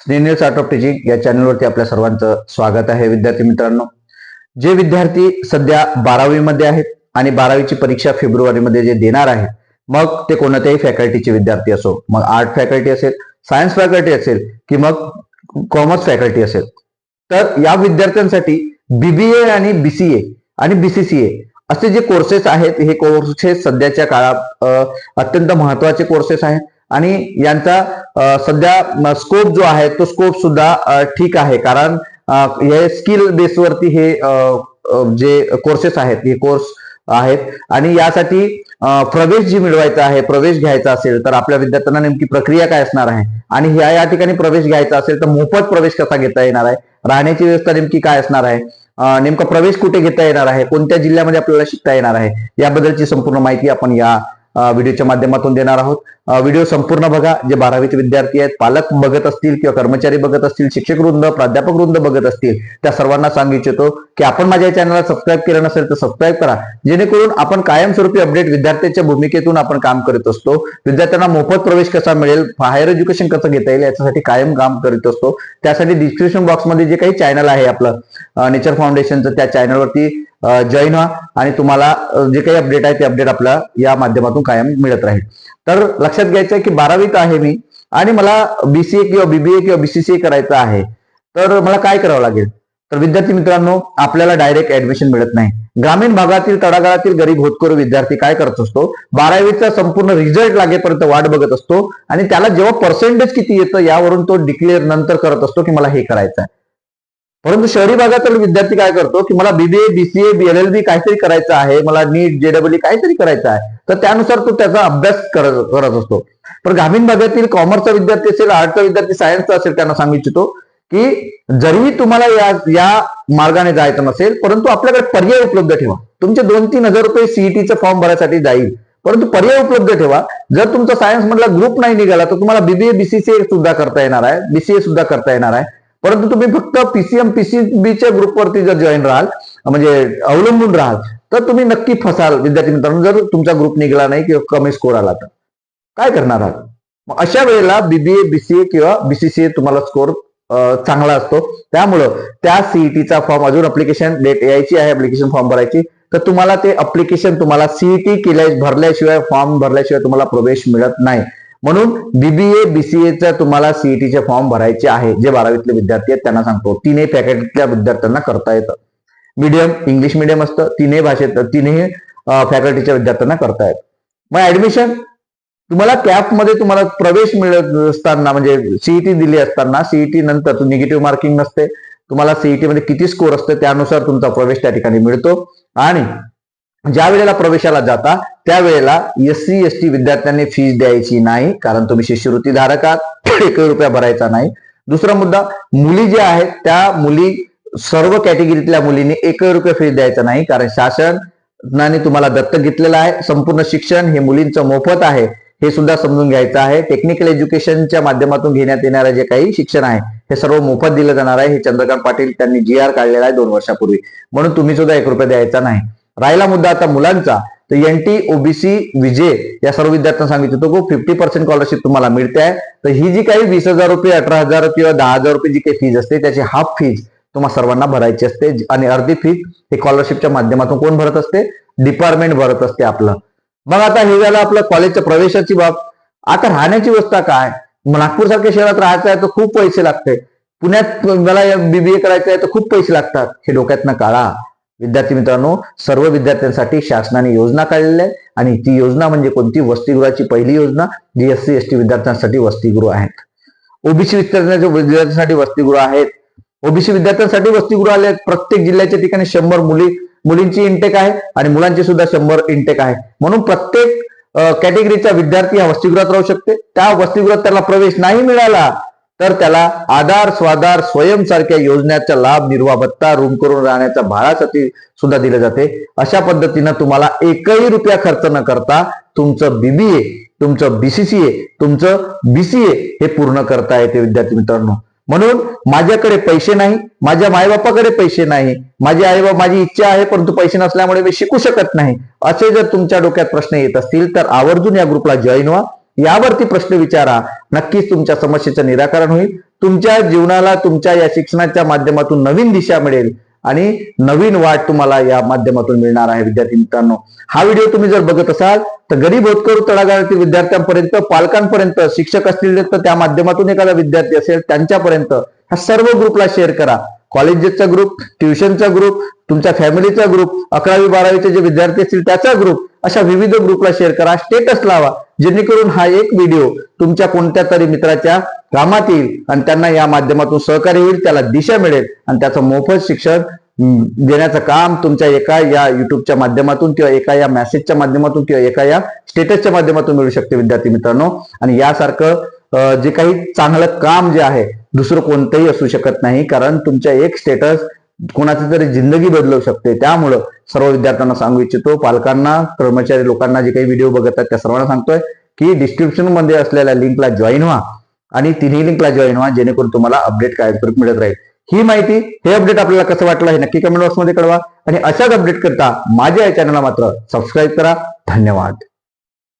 स्नेह art of teaching या चॅनलवरती आपल्या सर्वांचं स्वागत आहे. विद्यार्थी मित्रांनो जे विद्यार्थी सध्या बारावीमध्ये आहेत आणि बारावीची परीक्षा फेब्रुवारीमध्ये जे देणार आहेत मग ते कोणत्याही फॅकल्टीचे विद्यार्थी असो मग आर्ट फॅकल्टी असेल सायन्स फॅकल्टी असेल की मग कॉमर्स फॅकल्टी असेल. तर या विद्यार्थ्यांसाठी बीबीए आणि बीसीए आणि बीसीसीए असे जे कोर्सेस आहेत हे कोर्सेस सध्याच्या काळात अत्यंत महत्त्वाचे कोर्सेस आहेत. आणि यांचा सध्या स्कोप जो आहे तो स्कोप सुद्धा ठीक आहे. कारण हे स्किल बेसवरती हे जे कोर्सेस आहेत हे कोर्स आहेत. आणि यासाठी प्रवेश जी मिळवायचा आहे प्रवेश घ्यायचा असेल तर आपल्या विद्यार्थ्यांना नेमकी प्रक्रिया काय असणार आहे? आणि ह्या या ठिकाणी प्रवेश घ्यायचा असेल तर मोफत प्रवेश कसा घेता येणार आहे? राहण्याची व्यवस्था नेमकी काय असणार आहे? नेमका प्रवेश कुठे घेता येणार आहे? कोणत्या जिल्ह्यामध्ये आपल्याला शिकता येणार आहे? याबद्दलची संपूर्ण माहिती आपण या व्हिडिओच्या माध्यमातून देणार आहोत. व्हिडिओ संपूर्ण बघा. जे बारावीचे विद्यार्थी आहेत पालक बघत असतील किंवा कर्मचारी बघत असतील शिक्षक वृंद प्राध्यापक वृंद बघत असतील त्या सर्वांना सांगू इच्छितो की आपण माझ्या चॅनलला सबस्क्राईब केलं नसेल तर सबस्क्राईब करा. जेणेकरून आपण कायमस्वरूपी अपडेट विद्यार्थ्यांच्या भूमिकेतून आपण काम करत असतो. विद्यार्थ्यांना मोफत प्रवेश कसा मिळेल हायर एज्युकेशन कसं घेता येईल याच्यासाठी कायम काम करत असतो. त्यासाठी डिस्क्रिप्शन बॉक्समध्ये जे काही चॅनल आहे आपलं नेचर फाउंडेशनचं त्या चॅनलवरती जॉईन व्हा आणि तुम्हाला जे काही अपडेट आहे ते अपडेट आपल्या या माध्यमातून कायम मिळत राहील. तर लक्षात घ्यायचं आहे की बारावीत आहे मी आणि मला बीसीए किंवा बीबीए किंवा बीसीसीए करायचं आहे. तर मला काय करावं लागेल? तर विद्यार्थी मित्रांनो आपल्याला डायरेक्ट ऍडमिशन मिळत नाही. ग्रामीण भागातील तळागाळातील गरीब होतकरू विद्यार्थी काय करत असतो? बारावीचा संपूर्ण रिझल्ट लागेपर्यंत वाट बघत असतो आणि त्याला जेव्हा पर्सेंटेज किती येतं यावरून तो डिक्लेअर नंतर करत असतो की मला हे करायचं आहे परंतु शहरी भागातील विद्यार्थी काय करतो की मला बीबीए बीसीए बीएलएलबी काहीतरी करायचं आहे मला नीट जेडब्ल्यू काहीतरी करायचं आहे तर त्यानुसार तो त्याचा अभ्यास करत करत असतो. पण ग्रामीण भागातील कॉमर्सचा विद्यार्थी असेल आर्टचा विद्यार्थी सायन्सचा असेल त्यांना सांगू इच्छितो की जरी तुम्हाला या या मार्गाने जायचं नसेल परंतु आपल्याकडे पर्याय उपलब्ध ठेवा. तुमचे दोन तीन हजार रुपये सीईटीचा फॉर्म भरायसाठी जाईल. परंतु पर्याय उपलब्ध ठेवा. जर तुमचा सायन्स मधला ग्रुप नाही निघाला तर तुम्हाला बीबीए बीसीसीए सुद्धा करता येणार आहे. बीसीए सुद्धा करता येणार आहे. परंतु तुम्ही फक्त पीसीएम पीसीबीच्या ग्रुपवरती जर जॉईन राहाल म्हणजे अवलंबून राहाल तर तुम्ही नक्की फसाल. विद्यार्थी मित्रांनो जर तुमचा ग्रुप निघाला नाही किंवा कमी स्कोर आला तर. काय करणार आहात? मग अशा वेळेला बीबीए बीसीए किंवा बीसीसीए तुम्हाला स्कोर चांगला असतो. त्यामुळं त्या सीईटीचा फॉर्म अजून अप्लिकेशन डेट यायची आहे अप्लिकेशन फॉर्म भरायची. तर तुम्हाला ते अप्लिकेशन तुम्हाला सीईटी केल्या भरल्याशिवाय फॉर्म भरल्याशिवाय तुम्हाला प्रवेश मिळत नाही. म्हणून बीबीए बीसीएचा तुम्हाला सीईटीचे फॉर्म भरायचे आहे. जे बारावीतले विद्यार्थी आहेत त्यांना सांगतो. तीनही फॅकल्टीतल्या विद्यार्थ्यांना करता येतं. मीडियम इंग्लिश मिडियम असतं. तीनही भाषेत तीनही फॅकल्टीच्या विद्यार्थ्यांना करता येतं. मग ऍडमिशन तुम्हाला कॅपमध्ये तुम्हाला प्रवेश मिळत असताना म्हणजे सीईटी दिली असताना सीईटी नंतर निगेटिव्ह मार्किंग नसते. तुम्हाला सीईटी मध्ये किती स्कोर असते त्यानुसार तुमचा प्रवेश त्या ठिकाणी मिळतो. आणि ज्या वेळेला प्रवेशाला जाता त्यावेळेला एस सी एस टी विद्यार्थ्यांनी फीज द्यायची नाही कारण तुम्ही शिष्यवृत्ती धारक आहात एकही रुपया भरायचा नाही. दुसरा मुद्दा मुली ज्या आहेत त्या मुली सर्व कॅटेगरीतल्या मुलींनी एकही रुपये फीज द्यायचा नाही कारण शासनाने तुम्हाला दत्तक घेतलेलं आहे. संपूर्ण शिक्षण हे मुलींचं मोफत आहे हे सुद्धा समजून घ्यायचं आहे. टेक्निकल एज्युकेशनच्या माध्यमातून घेण्यात येणारं जे काही शिक्षण आहे हे सर्व मोफत दिलं जाणार आहे. हे चंद्रकांत पाटील त्यांनी जी आर काढलेला आहे दोन वर्षापूर्वी. म्हणून तुम्ही सुद्धा एक रुपये द्यायचा नाही. राहिला मुद्दा आता मुलांचा तर एन टी ओबीसी विजय या सर्व विद्यार्थ्यांना सांगितलं की फिफ्टी पर्सेंट स्कॉलरशिप तुम्हाला मिळते आहे. तर ही जी काही वीस हजार रुपये अठरा हजार किंवा दहा हजार रुपये जी काही फीज असते त्याची हाफ फीज तुम्हाला सर्वांना भरायची असते. आणि अर्धी फीज हे स्कॉलरशिपच्या माध्यमातून कोण भरत असते? डिपार्टमेंट भरत असते आपलं. मग आता हे झालं आपलं कॉलेजच्या प्रवेशाची बाब. आता राहण्याची व्यवस्था काय? नागपूर सारख्या शहरात राहायचं आहे तर खूप पैसे लागते. पुण्यात मला बीबीए करायचं आहे तर खूप पैसे लागतात. हे डोक्यातनं काढा. विद्यार्थी मित्रांनो सर्व विद्यार्थ्यांसाठी शासनाने योजना काढलेल्या आहे आणि ती योजना म्हणजे कोणती? वसतिगृहाची पहिली योजना जी एस सी एस टी विद्यार्थ्यांसाठी वसतिगृह आहेत. ओबीसी विद्यार्थ्यांच्या विद्यार्थ्यांसाठी वसतिगृह आहेत ओबीसी विद्यार्थ्यांसाठी वसतिगृह आले आहेत. प्रत्येक जिल्ह्याच्या ठिकाणी शंभर मुली मुलींची इंटेक आहे आणि मुलांची सुद्धा शंभर इंटेक आहे. म्हणून प्रत्येक कॅटेगरीचा विद्यार्थी हा वसतिगृहात राहू शकते. त्या वसतिगृहात त्याला प्रवेश नाही मिळाला तर त्याला आधार स्वाधार स्वयंसारख्या योजनेचा लाभ निर्वाह भत्ता रूम करून राहण्याचा भाडासाठी सुद्धा दिले जाते. अशा पद्धतीनं तुम्हाला एकही रुपया खर्च न करता तुमचं बीबीए तुमचं बीसीसीए तुमचं बीसीए हे पूर्ण करता येते विद्यार्थी मित्रांनो. म्हणून माझ्याकडे पैसे नाही माझ्या मायबापाकडे पैसे नाही माझी आई माझी इच्छा आहे परंतु पैसे नसल्यामुळे मी शिकू शकत नाही. असे जर तुमच्या डोक्यात प्रश्न येत असतील तर आवर्जून या ग्रुपला जॉईन व्हा. यावरती प्रश्न विचारा. नक्कीच तुमच्या समस्येचं निराकरण होईल. तुमच्या जीवनाला तुमच्या या शिक्षणाच्या माध्यमातून नवीन दिशा मिळेल आणि नवीन वाट तुम्हाला या माध्यमातून मिळणार आहे विद्यार्थी मित्रांनो. हा व्हिडिओ तुम्ही जर बघत असाल तर गरीब होतकरू तळागाळातील विद्यार्थ्यांपर्यंत पालकांपर्यंत शिक्षक असतील तर त्या माध्यमातून एखादा विद्यार्थी असेल त्यांच्यापर्यंत ह्या सर्व ग्रुपला शेअर करा. कॉलेजेसचा ग्रुप ट्युशनचा ग्रुप तुमच्या फॅमिलीचा ग्रुप अकरावी बारावीचे जे विद्यार्थी असतील त्याचा ग्रुप अशा विविध ग्रुपला शेअर करा. स्टेटस लावा. जेणेकरून हा एक व्हिडिओ तुमच्या कोणत्या तरी मित्राच्या कामात येईल आणि त्यांना या माध्यमातून सहकार्य होईल त्याला दिशा मिळेल आणि त्याचं मोफत शिक्षण देण्याचं काम तुमच्या एका या युट्यूबच्या माध्यमातून किंवा एका या मेसेजच्या माध्यमातून किंवा एका या स्टेटसच्या माध्यमातून मिळू शकते विद्यार्थी मित्रांनो. आणि यासारखं जे काही चांगलं काम जे आहे दुसरं कोणतंही असू शकत नाही कारण तुमच्या एक स्टेटस कोणाची तरी जिंदगी बदलू शकते. त्यामुळं सर्व विद्यार्थ्यांना सांगू इच्छितो पालकांना कर्मचारी लोकांना जे काही व्हिडिओ बघत आहेत त्या सर्वांना सांगतोय की डिस्क्रिप्शनमध्ये असलेल्या लिंकला जॉईन व्हा आणि तिन्ही लिंकला जॉईन व्हा जेणेकरून तुम्हाला अपडेट काय मिळत राहील. ही माहिती हे अपडेट आपल्याला कसं वाटलं हे नक्की कमेंट बॉक्समध्ये कळवा. आणि अशाच अपडेट करता माझ्या या चॅनलला मात्र सबस्क्राईब करा. धन्यवाद.